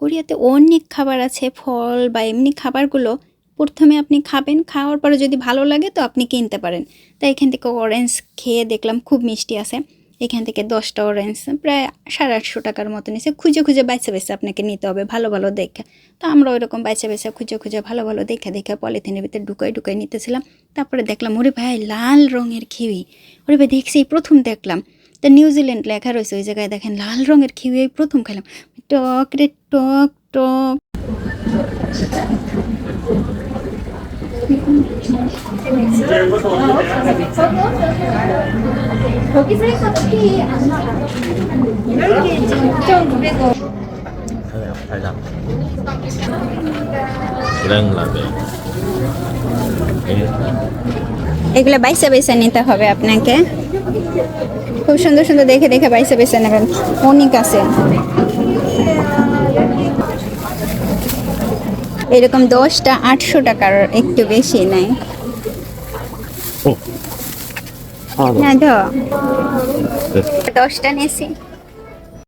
কোরিয়াতে অনেক খাবার আছে, ফল বা এমনি খাবারগুলো প্রথমে আপনি খাবেন, খাওয়ার পরে যদি ভালো লাগে তো আপনি কিনতে পারেন। তাই এখান থেকে অরেঞ্জ খেয়ে দেখলাম খুব মিষ্টি আছে। এখান থেকে দশটা অরেঞ্জ প্রায় সাড়ে আটশো টাকার মতো নিছে খুঁজে খুঁজে বাইসে বাইসে আপনাকে নিতে হবে ভালো ভালো দেখে। তো আমরা ওইরকম বাইসে বাইসে খুঁজে খুঁজে ভালো ভালো দেখে দেখে পলিথিনের ভিতরে ঢুকাই ঢুকাই নিতেছিলাম। তারপরে দেখলাম, ওরে ভাই, লাল রঙের কিউই ওরে ভাই, দেখছি প্রথম দেখলাম। তা নিউজিল্যান্ড লেখা রয়েছে ওই জায়গায় দেখেন লাল রঙের কিউই এই প্রথম খেলাম টক রে টক টক 달다. 브랭라베. এগুলো বাইসা বেসা নিতে হবে আপনাকে। খুব সুন্দর সুন্দর দেখে দেখে বাইসা বাইসা নেবেন। অনেক আছে। এরকম দশটা আটশো টাকার একটু বেশি নাই। না তো দশটা নিয়েছি।